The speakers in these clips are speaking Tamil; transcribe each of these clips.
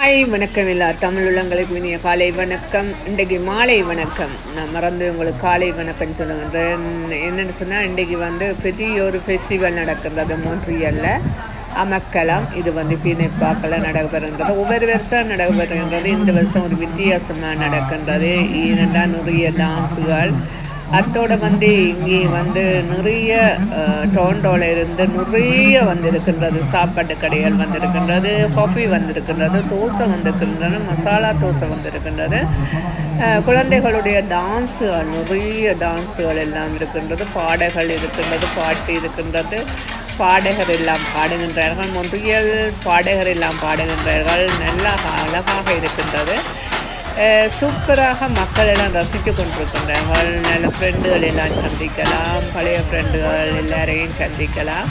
ஹாய் வணக்கம் எல்லா தமிழ் உள்ளங்களுக்கு இனிய காலை வணக்கம். இன்றைக்கு மாலை வணக்கம். நான் மறந்து உங்களுக்கு காலை வணக்கம் சொல்லுகின்றேன் என்னென்னு சொன்னால் இன்றைக்கு வந்து பெரிய ஒரு ஃபெஸ்டிவல் நடக்கிறது அது மோன்ட்ரியலில் அமக்கலாம். இது வந்து பிணைப்பாக்கில் நடைபெறுகின்றது. ஒவ்வொரு வருஷம் நடைபெறுகின்றது. இந்த வருஷம் ஒரு வித்தியாசமாக நடக்கின்றது. ஏனென்றால் நிறைய டான்ஸுகள் அத்தோட வந்து இங்கே வந்து நிறைய டோண்டோல இருந்து நிறைய வந்திருக்கின்றது. சாப்பாட்டு கடைகள் வந்திருக்கின்றது காஃபி வந்திருக்கின்றது தோசை வந்திருக்கின்றது மசாலா தோசை வந்திருக்கின்றது. குழந்தைகளுடைய டான்ஸுகள் நிறைய டான்ஸுகள் எல்லாம் இருக்கின்றது. பாடகள் இருக்கின்றது பாட்டு இருக்கின்றது. பாடகர் எல்லாம் பாடுகின்றார்கள். மொன்றியல் பாடகர் எல்லாம் பாடுகின்றார்கள். நல்லா அழகாக இருக்கின்றது. சூப்பராக மக்கள் எல்லாம் ரசித்து கொண்டிருக்கின்றார்கள் நல்ல ஃப்ரெண்டுகள் எல்லாம் சந்திக்கலாம் பழைய ஃப்ரெண்டுகள் எல்லாரையும் சந்திக்கலாம்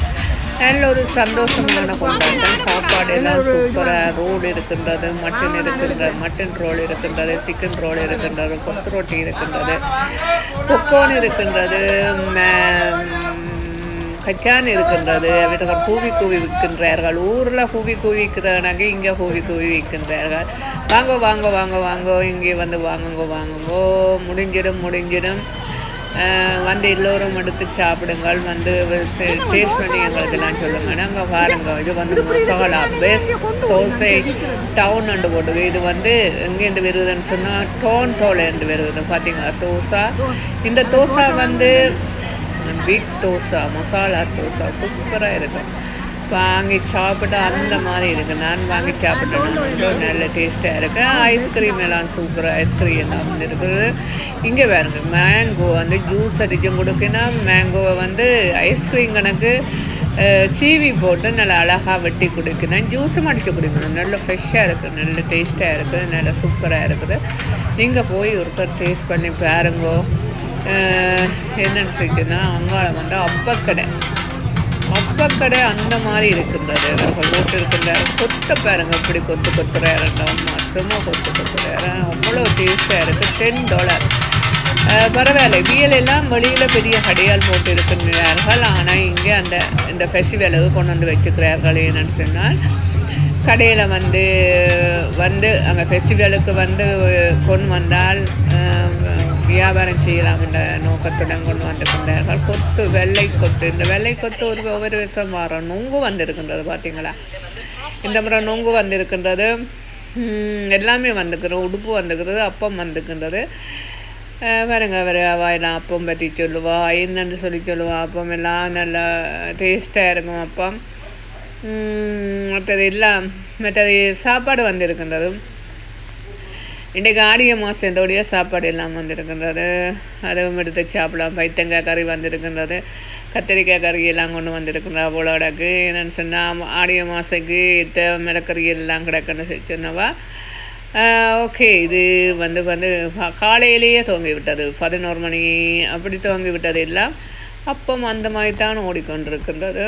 நல்ல ஒரு சந்தோஷமான கொண்டாட்டம் சாப்பாடு எல்லாம் சூப்பராக ரோடு இருக்கின்றது மட்டன் இருக்கின்றது மட்டன் ரோல் இருக்கின்றது சிக்கன் ரோல் இருக்கின்றது கொத்து ரொட்டி இருக்கின்றது பொக்கோன் இருக்கின்றது கச்சான் இருக்கின்றது. அவர்கள் கூவி கூவி விற்கின்றார்கள். ஊரில் கூவி கூவி விற்கிறாங்க இங்கே கூவி கூவி விற்கின்றார்கள். வாங்க வாங்க வாங்க வாங்க இங்கே வந்து வாங்குங்க வாங்குங்கோ. முடிஞ்சிடும் முடிஞ்சிடும். வந்து எல்லோரும் எடுத்து சாப்பிடுங்கள். வந்து டேஸ்ட் பண்ணி எங்களுக்கு நான் சொல்லுங்க நாங்கள் பாருங்க இது வந்து masala best dosa down and போட்டுது இது வந்து எங்கேருந்து வருதுன்னு சொன்னால் டோன் டோலேருந்து வருது. பார்த்தீங்களா தோசை. இந்த தோசை வந்து வீட் தோசை மசாலா தோசை சூப்பராக இருக்கும் வாங்கி சாப்பிட்டா அந்த மாதிரி இருக்கு நான் வாங்கி சாப்பிட்டேன் ரொம்ப நல்ல டேஸ்ட்டாக இருக்கு ஐஸ்கிரீம் எல்லாம் சூப்பராக ஐஸ்கிரீம் எல்லாம் வந்து இருக்குது இங்கே பாருங்க மேங்கோ வந்து ஜூஸ் அடிச்சு கொடுக்கினா மேங்கோவை வந்து ஐஸ்கிரீம் கணக்கு சீவி போட்டு நல்லா அழகாக வெட்டி குடிக்கணும் ஜூஸும் அடித்து குடிக்கணும் நல்ல ஃப்ரெஷ்ஷாக இருக்குது நல்ல டேஸ்ட்டாக இருக்குது நல்ல சூப்பராக இருக்குது நீங்கள் போய் ஒருத்தர் டேஸ்ட் பண்ணி பாருங்கோ என்னன்னு சொல்லிட்டுன்னா அங்காளம் வந்து அப்பக்கடை. அப்பக்கடை அந்த மாதிரி இருக்கின்றது. அவர்கள் போட்டு இருக்கின்ற கொத்த பாருங்க இப்படி கொத்து கொத்துறாயிரம் சும்மா கொத்து கொத்துறாயிரம் அவ்வளோ டேஸ்டாக இருக்குது டென் டாலர் பரவாயில்ல. வியலெல்லாம் வெளியில் பெரிய கடையால் போட்டு இருக்கின்றார்கள். ஆனால் இங்கே அந்த இந்த ஃபெஸ்டிவலுக்கு கொண்டு வந்து வச்சுக்கிறார்கள். என்னன்னு சொன்னால் கடையில் வந்து வந்து அங்கே ஃபெஸ்டிவலுக்கு வந்து கொண்டு வந்தால் வியாபாரம் செய்யலாம் என்ற நோக்கத்துடன் கொண்டு வந்திருக்கின்றார்கள் கொத்து வெள்ளை கொத்து. இந்த வெள்ளை கொத்து ஒரு ஒவ்வொரு வருஷம் வர நொங்கு வந்திருக்கின்றது பார்த்தீங்களா? இந்த முறை நொங்கு வந்திருக்கின்றது. எல்லாமே வந்துக்கிறது உடுப்பு வந்துக்கிறது அப்பம் வந்துக்கின்றது பாருங்க அவர் வாயெல்லாம் அப்பம் பற்றி சொல்லுவா என்னன்னு சொல்லி சொல்லுவா அப்பம் எல்லாம் நல்லா டேஸ்ட்டாக இருக்கும் அப்பம். மற்றது எல்லாம் மற்றது சாப்பாடு வந்திருக்கின்றது. இன்றைக்கு ஆடிய மாதத்தோடைய சாப்பாடு எல்லாம் வந்திருக்கின்றது. அதுவும் எடுத்து சாப்பிடலாம். பைத்தங்காய் கறி வந்திருக்கின்றது. கத்திரிக்காய் கறி எல்லாம் கொண்டு வந்திருக்கின்றா அவ்வளோடக்கு என்னென்னு சொன்னால் ஆடிய மாதத்துக்கு இத்த மிளக்கறி எல்லாம் கிடக்குன்னு சொன்னவா? ஓகே. இது வந்து வந்து காலையிலேயே துவங்கி விட்டது பதினோரு மணி அப்படி துவங்கி விட்டது எல்லாம். அப்பம் அந்த மாதிரி தான் ஓடிக்கொண்டிருக்கின்றது.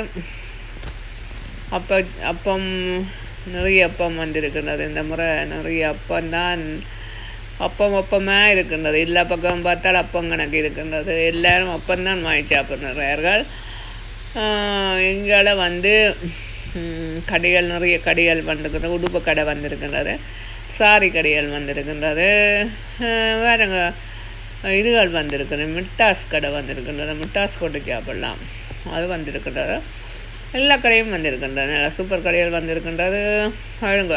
அப்போ அப்பம் நிறைய அப்பம் வந்திருக்கின்றது. இந்த முறை நிறைய அப்பந்தான் அப்பம் அப்பமாக இருக்கின்றது. எல்லா பக்கம் பார்த்தால் அப்பம் கணக்கு இருக்கின்றது. எல்லாரும் அப்பந்தான் வாங்கி சாப்பிட்றார்கள். எங்களை வந்து கடைகள் நிறைய கடைகள் வந்திருக்கிறது உடுப்பு கடை வந்திருக்கின்றது. சாரி கடைகள் வந்திருக்கின்றது. அஹ் வேறங்க இதுகள் வந்திருக்குது மிட்டாஸ் கடை வந்திருக்கின்றது. மிட்டாஸ் போட்டு சாப்பிடலாம். அது வந்திருக்கின்றது. எல்லா கடையும் வந்திருக்கின்றன. நல்லா சூப்பர் கடைகள் வந்திருக்கின்றது. வாழுங்க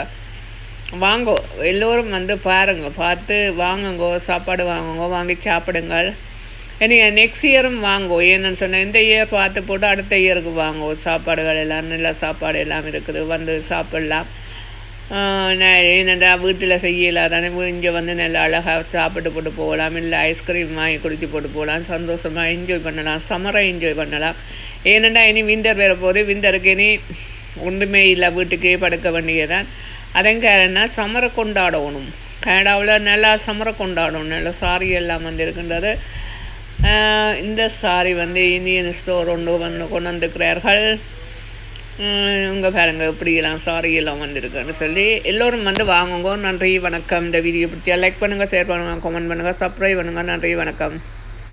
வாங்கோ எல்லோரும் வந்து பாருங்க. பார்த்து வாங்குங்கோ சாப்பாடு வாங்குங்கோ வாங்கி சாப்பிடுங்கள். நீங்கள் நெக்ஸ்ட் இயரும் வாங்கோ. ஏன்னு சொன்னேன் இந்த இயர் பார்த்து போட்டு அடுத்த இயருக்கு வாங்கோ. சாப்பாடுகள் எல்லாம் நல்ல சாப்பாடு எல்லாம் இருக்குது. வந்து சாப்பிட்லாம். என்னடா வீட்டில் செய்யலாதானே. இங்கே வந்து நல்லா அழகாக சாப்பிட்டு போட்டு போகலாம். இல்லை ஐஸ்கிரீம் வாங்கி குடிச்சு போட்டு போகலாம். சந்தோஷமாக என்ஜாய் பண்ணலாம். சம்மரை என்ஜாய் பண்ணலாம். ஏனெண்டா இனி விண்டர் வரப்போது போது விண்டருக்கு இனி ஒன்றுமே இல்லை வீட்டுக்கே படுக்க வேண்டியதான் அதன் காரணம் சமர கொண்டாடணும். கனடாவில் நல்லா சமர கொண்டாடணும். நல்லா சாரி எல்லாம் வந்து இருக்கின்றது இந்த சாரி வந்து இந்தியன் ஸ்டோர் ஒன்று வந்து கொண்டு வந்துக்கிறார்கள் உங்க பாருங்க இப்படியெல்லாம் சாரி எல்லாம் வந்திருக்குன்னு சொல்லி எல்லோரும் வந்து வாங்குங்க. நன்றி வணக்கம். இந்த வீடியோ பிடிச்சா லைக் பண்ணுங்கள் ஷேர் பண்ணுங்கள் கமெண்ட் பண்ணுங்கள் சப்ஸ்கிரைப் பண்ணுங்கள் நன்றி வணக்கம்.